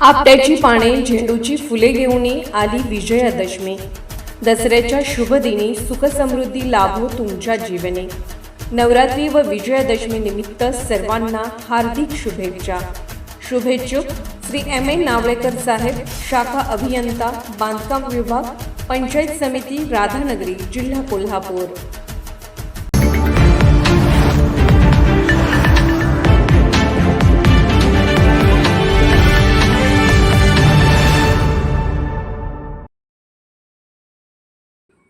आपट्याची पाने झेंडूची फुले घेऊन आली विजयादशमी. दसऱ्याच्या शुभ दिनी सुखसमृद्धी लाभो तुमच्या जीवनी. नवरात्री व विजयादशमी निमित्त सर्वांना हार्दिक शुभेच्छा. शुभेच्छुक श्री एम ए नावळेकर साहेब शाखा अभियंता बांधकाम विभाग पंचायत समिती राधानगरी जिल्हा कोल्हापूर.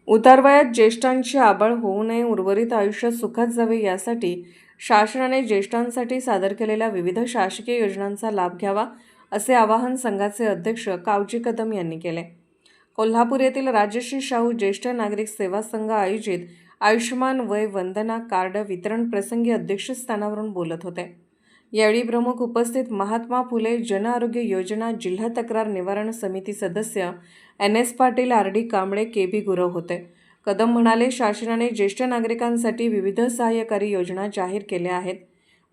उतारवयात ज्येष्ठांची आबळ होऊ नये उर्वरित आयुष्य सुखात जावे यासाठी शासनाने ज्येष्ठांसाठी सादर केलेल्या विविध शासकीय योजनांचा लाभ घ्यावा असे आवाहन संघाचे अध्यक्ष कावजी कदम यांनी केले. कोल्हापूर येथील राजश्री शाहू ज्येष्ठ नागरिक सेवा संघ आयोजित आयुष्यमान वय वंदना कार्ड वितरण प्रसंगी अध्यक्षस्थानावरून बोलत होते. यावेळी प्रमुख उपस्थित महात्मा फुले जन आरोग्य योजना जिल्हा तक्रार निवारण समिती सदस्य N S Patil R D Kamble K B Gurav होते. कदम म्हणाले शासनाने ज्येष्ठ नागरिकांसाठी विविध सहाय्यकारी योजना जाहीर केल्या आहेत.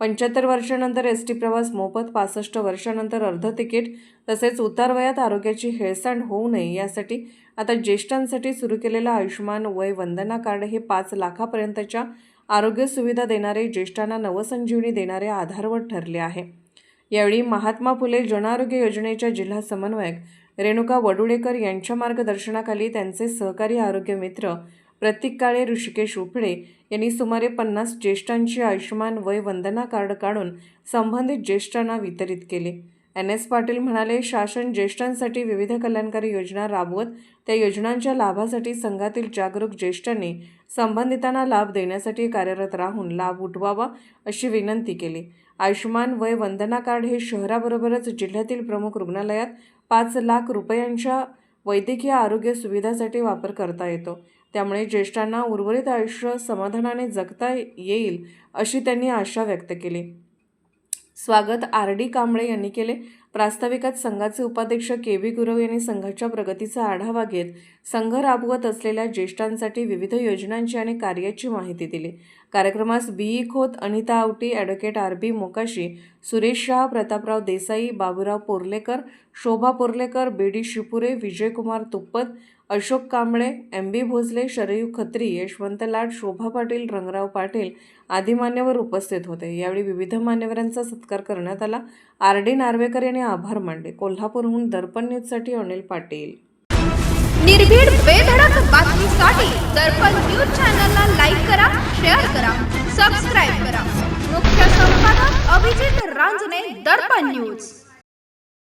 पंच्याहत्तर वर्षानंतर एस टी प्रवास मोफत पासष्ट वर्षानंतर अर्ध तिकीट तसेच उतार वयात आरोग्याची हेळसांड होऊ नये यासाठी आता ज्येष्ठांसाठी सुरू केलेलं आयुष्यमान वय वंदना कार्ड हे पाच लाखापर्यंतच्या आरोग्य सुविधा देणारे ज्येष्ठांना नवसंजीवनी देणारे आधारवड ठरले आहे. यावेळी महात्मा फुले जनआरोग्य योजनेच्या जिल्हा समन्वयक रेणुका वडुळेकर यांच्या मार्गदर्शनाखाली त्यांचे सहकारी आरोग्य मित्र प्रतीक काळे ऋषिकेश उपळे यांनी सुमारे पन्नास ज्येष्ठांची आयुष्यमान वय वंदना कार्ड काढून संबंधित ज्येष्ठांना वितरित केले. एन एस पाटील म्हणाले शासन ज्येष्ठांसाठी विविध कल्याणकारी योजना राबवत त्या योजनांच्या लाभासाठी संघातील जागरूक ज्येष्ठांनी संबंधितांना लाभ देण्यासाठी कार्यरत राहून लाभ उठवावा अशी विनंती केली. आयुष्यमान वय वंदना कार्ड हे शहराबरोबरच जिल्ह्यातील प्रमुख रुग्णालयात पाच लाख रुपयांच्या वैद्यकीय आरोग्य सुविधासाठी वापर करता येतो. त्यामुळे ज्येष्ठांना उर्वरित आयुष्य समाधानाने जगता येईल अशी त्यांनी आशा व्यक्त केली. स्वागत आर डी कांबळे यांनी केले. प्रास्ताविकात संघाचे उपाध्यक्ष के व्ही गुरव यांनी संघाच्या प्रगतीचा आढावा घेत संघ राबवत असलेल्या ज्येष्ठांसाठी विविध योजनांची आणि कार्याची माहिती दिली. कार्यक्रमास B E Khot Anita Awati advocate R B Mokashi Suresh Shah Prataprao Desai Baburao Porlekar Shobha Porlekar B D Shipure Vijaykumar Tuppat Ashok Kamble M B Bhosale Sharayu Khatri Yashwant Lad Shobha Patil Rangrao Patil आदी मान्यवर उपस्थित होते. यावेळी विविध मान्यवरांचा सत्कार करण्यात आला. आर डी नार्वेकर यांनी आभार मानले. कोल्हापूरहून दर्पण न्यूजसाठी अनिल पाटील. निर्भीड बेधडक बातमीसाठी दर्पण न्यूज चॅनलला लाईक करा शेअर करा सबस्क्राईब करा. मुख्य संपादक अभिजित रांजने दर्पण न्यूज.